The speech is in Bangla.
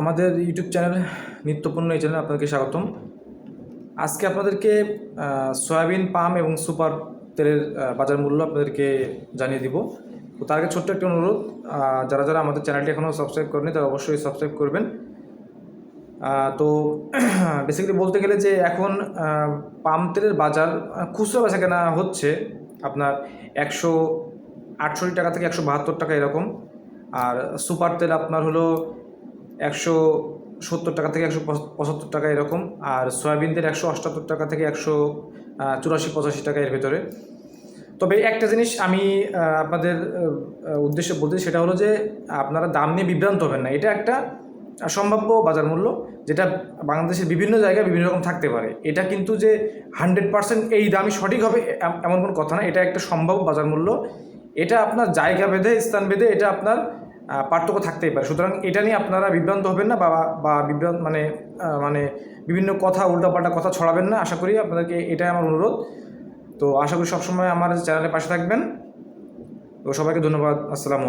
আমাদের ইউটিউব চ্যানেল নিত্যপূর্ণ এই চ্যানেলে আপনাদেরকে স্বাগতম। আজকে আপনাদেরকে সয়াবিন, পাম এবং সুপার তেলের বাজার মূল্য আপনাদেরকে জানিয়ে দিব। তো তার আগে ছোট্ট একটা অনুরোধ যারা যারা আমাদের চ্যানেলটি এখনও সাবস্ক্রাইব করেনি তারা অবশ্যই সাবস্ক্রাইব করবেন। তো বেসিক্যালি বলতে গেলে যে এখন পাম তেলের বাজার খুচরো বেচা কেনা হচ্ছে আপনার একশো আটষট্টি টাকা থেকে একশো বাহাত্তর টাকা এরকম। আর সুপার তেল আপনার হলো একশো সত্তর টাকা থেকে একশো পঁচাত্তর টাকা এরকম, আর সয়াবিন তেল একশো অষ্টাত্তর টাকা থেকে একশো চুরাশি পঁচাশি টাকা এর ভেতরে। তবে একটা জিনিস আমি আপনাদের উদ্দেশ্যে বলতে সেটা হলো যে আপনারা দাম নিয়ে বিভ্রান্ত হবেন না। এটা একটা সম্ভাব্য বাজার মূল্য, যেটা বাংলাদেশের বিভিন্ন জায়গায় বিভিন্ন রকম থাকতে পারে। এটা কিন্তু যে হান্ড্রেড পার্সেন্ট এই দামই সঠিক হবে এমন কোনো কথা না। এটা একটা সম্ভাব্য বাজার মূল্য। এটা আপনার জায়গা ভেদে স্থান ভেদে এটা আপনার পার্থক্য থাকতেই পারে। সুতরাং এটা নিয়ে আপনারা বিভ্রান্ত হবেন না বা বা বিভ্রান্ত মানে মানে বিভিন্ন কথা, উল্টাপাল্টা কথা ছড়াবেন না। আশা করি আপনাদেরকে এটাই আমার অনুরোধ। তো আশা করি সবসময় আমার চ্যানেলের পাশে থাকবেন। তো সবাইকে ধন্যবাদ। আসসালামু